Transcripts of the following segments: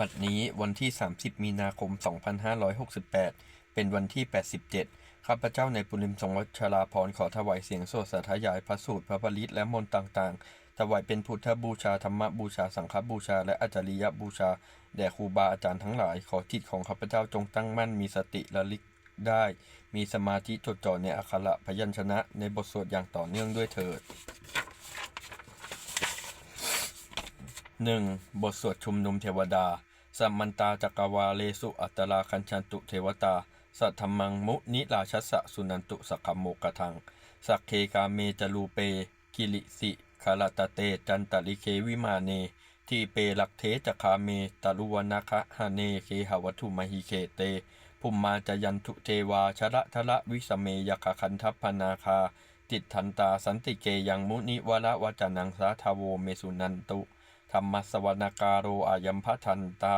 บัดนี้วันที่ 30 มีนาคม 2568 เป็นวันที่ 87 ข้าพเจ้าในปุริมทรงวัชราพรขอถวายเสียงโสดสาธยายพระสูตรพระปริตและมนต์ต่างๆ ถวายเป็นพุทธบูชาธรรมบูชาสังฆบูชา และอาจาริยบูชา แด่ครูบาอาจารย์ทั้งหลาย ขอจิตของข้าพเจ้าจงตั้งมั่นมีสติระลึกได้ มีสมาธิจดจ่อในอักขระพยัญชนะในบทสวดอย่างต่อเนื่องด้วยเถิด 1. บทสวดชุมนุมเทวดา สัมมันตาจักรวาเลสุอัตตราคัญชันตุเทวตา สัทธมมังมุนิราชัสสะสุนันตุสักขโมกทัง สักเคกาเมจลูเป กิลิสิคาลตเตจันตลิเควิมาเน ทีเปลักเทจคาเมตาลุวนะคะหาเนเคหวัตุมหิเคเตภุมมาจยันทุเทวาชระทะวิสเมยคคันทัพพนาคาติดทันตาสันติเกยังมุนิวระวจานังสาทาโวเมสุนันตุ ธรรมสวนาการโรอายัมพัทันตา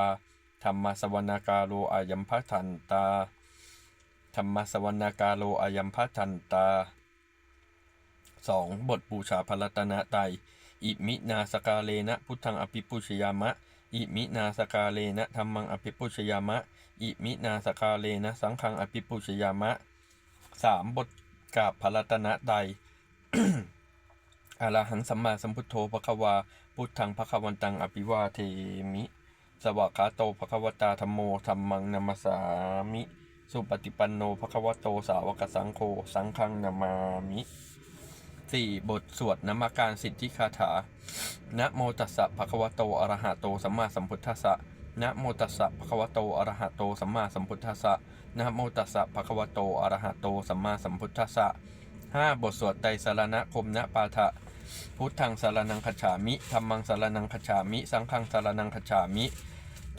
ธรรมสวนาการโรอายัมพัทันตา ธรรมสวนาการโรอายัมพัทันตา 2. บทบูชาพระตนตรัยอิมินาสกาเลนะพุทธังอภิปุชยามะ อิมินาสกาเลนะธรรมังอภิปุชยามะ อิมินาสกาเลนะสังฆังอภิปุชยามะ 3. บทกราบพระตนตรัย อะระหังสัมมาสัมพุทโธภควา พุทธังภควันตังอภิวาเทมิ สวากขาโตภควตาธรรมโมธรรมังนัมสสามิ สุปฏิปันโนภควโตสาวกสังโฆสังฆังนามามิ 4. บทสวดนมการสิทธิคาถา นะโมตัสสะภะคะวะโต อะระหะโต สัมมาสัมพุทธัสสะ นะโมตัสสะภะคะวะโต อะระหะโต สัมมาสัมพุทธัสสะ นะโมตัสสะภะคะวะโต อะระหะโต สัมมาสัมพุทธัสสะ 5. บทสวดไตรสรณคมนะปาฐะ พุทธังสารนังคัจฉามิธรรมังสารนังคัจฉามิ สังฆังสารนังคัจฉามิ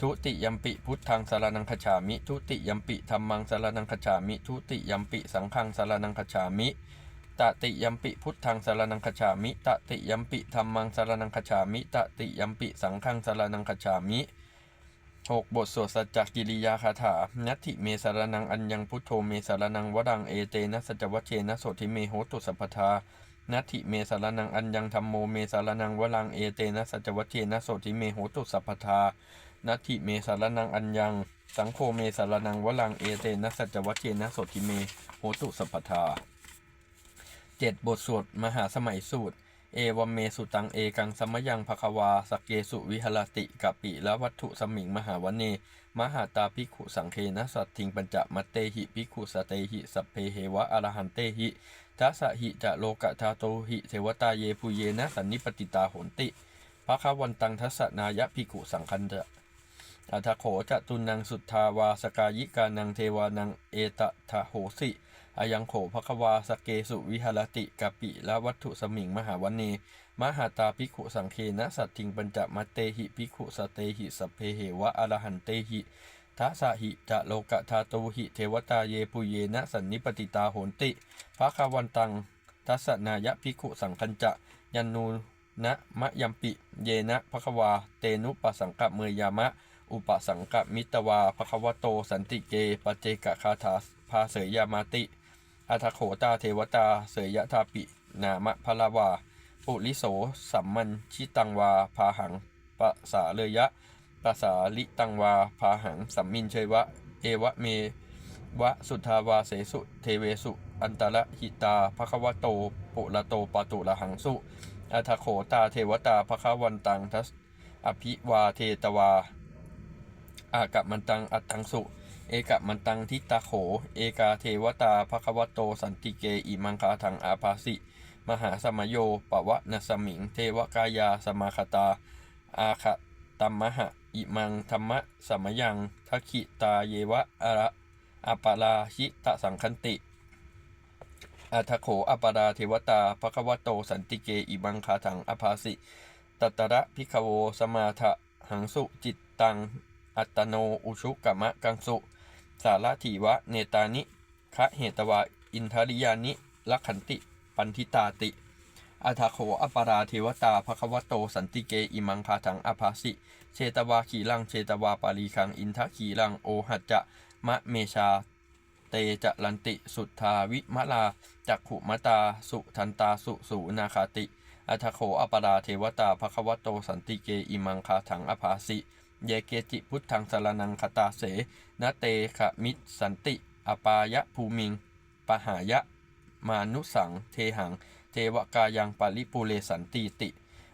ทุติยัมปิพุทธังสารนังคัจฉามิ ทุติยัมปิธรรมังสารนังคัจฉามิ ทุติยัมปิสังฆังสารนังคัจฉามิตติยัมปิพุทธังสารนังคัจฉามิตติยัมปิธรรมังสารนังคัจฉามิตติยัมปิสังฆังสารนังคัจฉามิ 6. บทสวดสัจจกิริยาคาถา นัตถิเมสารนังอัญญังพุทโธเมสารนังวดังเอเตนะสัจวัชเชนะโสธิเมโหตุสัพพทา นัตถิเมสารนังอัญญังธรรมโมเมสารนังวลังเอเตนะสัจวัเชนะโสธิเมโหตุสัพพทานัตถิเมสารนังอัญญัง สังโฆเมสารนังวลังเอเตนะสัจวัเชนะโสธิเมโหตุสัพพทาเจ็ดบทสวดมหาสมัยสูตร เอวมเมสุตังเอกังสมยังภควาสกเกสุวิหรติกะปิละวัตถุสมิงมหาวเน มหาตาภิกขุสังเคนะสัตทิงปัญจมัตเตหิภิกขุสเตหิสัพเพเหวะอรหันเตหิ ทัสสะหิจะโลกะทาโตหิเทวตาเยภูเยนะสันนิปติตาโหนติภะคะวันตังทัสสะนายะภิกุสังคันจะอัทโขจะตุนังสุทธาวาสกายิกานังเทวานังเอตทะโหสิอายังโขภควาสเกสุวิหรติกปิละวัตถุสมิงมหาวันเนมหาตาภิกขุสังเคนะสัตทิงปัญจมัตเตหิภิกขุสเตหิสเพเหวะอรหันเตหิ ทัสหิจะโลกะทาโตหิเทวตาเยปุเยนะสันนิปติตาโหนติภะควันตัง ทัสนายะภิกขุสังคัญจะ ยันนูนะมะยัมปิ เยนะภควา เตนุปสังกะเมยามะ อุปสังกะมิตวาภควโตสันติเกปเจกะคาถาภาเสยยามาติอัทโขตาเทวตาเสยยะทาปิ นามะพลาวา ปุริโสสัมมันชิตังวาพาหังปะสาเลยะ ปะสาลิตังวาพาหังสัมมินเชยวะ เอวะเมวะสุทาวาเสสุเทเวสุ อันตระหิตาภควโตปุระโตปะตุระหังสุอัทโขตาเทวตาภควันตังทัสอภิวาเทตวา อากะมันตังอัตตังสุ เอกะมันตังทิตาโข เอกาเทวตาภควโตสันติเกอิมังคาทังอาภาสิ มหาสมโยปวะนสมิง เทวกายาสมาคตา อาคตัมมหะ อิมังธรรมะสมยังทักขิตาเยวะอะระอปาราชิตะสังคันติอัทโขอปาราเทวตาภควโตสันติเกอิมังคาทังอภาสิตัตระพิคโวสมาทะหังสุจิตตัง อัตโนอุชุกะมะกังสุ สารถีวะเนตานิคะเหตวาอินทริยานิลักขันติ ปันทิตาติอัทโขอปาราเทวตาภควโตสันติเกอิมังคาทังอภาสิ เชตวาขีลังเชตวาปารีคังอินทขีลังโอหัจจะมะเมชา เตจะลันติสุทธาวิมะลาจักขุมตาสุทันตาสุสูนาคาติ อัทโขอปาราเทวตาภควโตสันติเกอิมังคาถังอภาสิ เยเกจิพุทธังสรนังคตาเสนเตขมิสันติ อปายะภูมิง ปหายะ มานุสัง เทหัง เทวกายังปาริปุเรสันติติ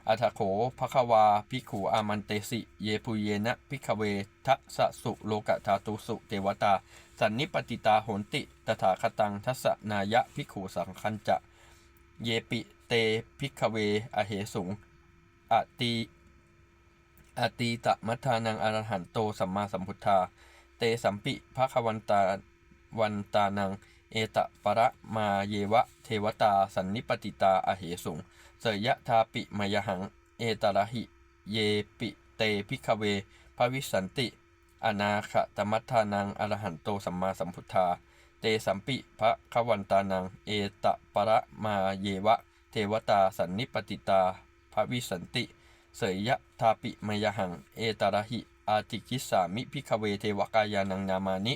อัทโขภควาภิกขุอามันเตสิ เยปุเยนะภิกเวทะสะสุโลกธาตุสุเทวตา สันนิปติตาโหนติ ตถาคตังทัสนายะภิกขุสังคัญจะ เยปิเตภิกเวอเหสุงอติอตีตมัทานังอรหันโตสัมมาสัมพุทธา เตสัมปิภควันตาวันตานัง เอตปะระมาเยวะเทวตาสันนิปติตาอเหสุง เสยยะทาปิมยหัง เอตระหิ เยปิเตพิกเวภวิสันติ อนาคตมัทธานังอรหันโตสัมมาสัมพุทธา เตสัมปิพระขวันตานัง เอตปะระมาเยวะ เทวตาสันนิปติตาภวิสันติ เสยยะทาปิมยหัง เอตระหิ อาติกิสามิพิกเวเทวกายานังนามานิ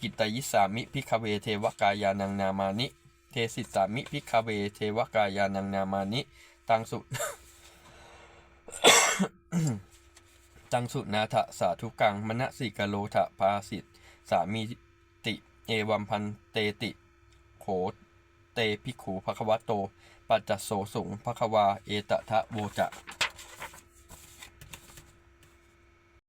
กิตยิสามิพิกเวเทวกายานังนามานิ เทสิสามิพิกเวเทวกายานังนามานิ ตังสุ ตังสุนาทะสาธุกังมณสิกโลทะภาสิตสามีติ เอวัมพันเตติ โขเตภิขูภควโต ปัจจโสสุงภควา เอตทะโวจะ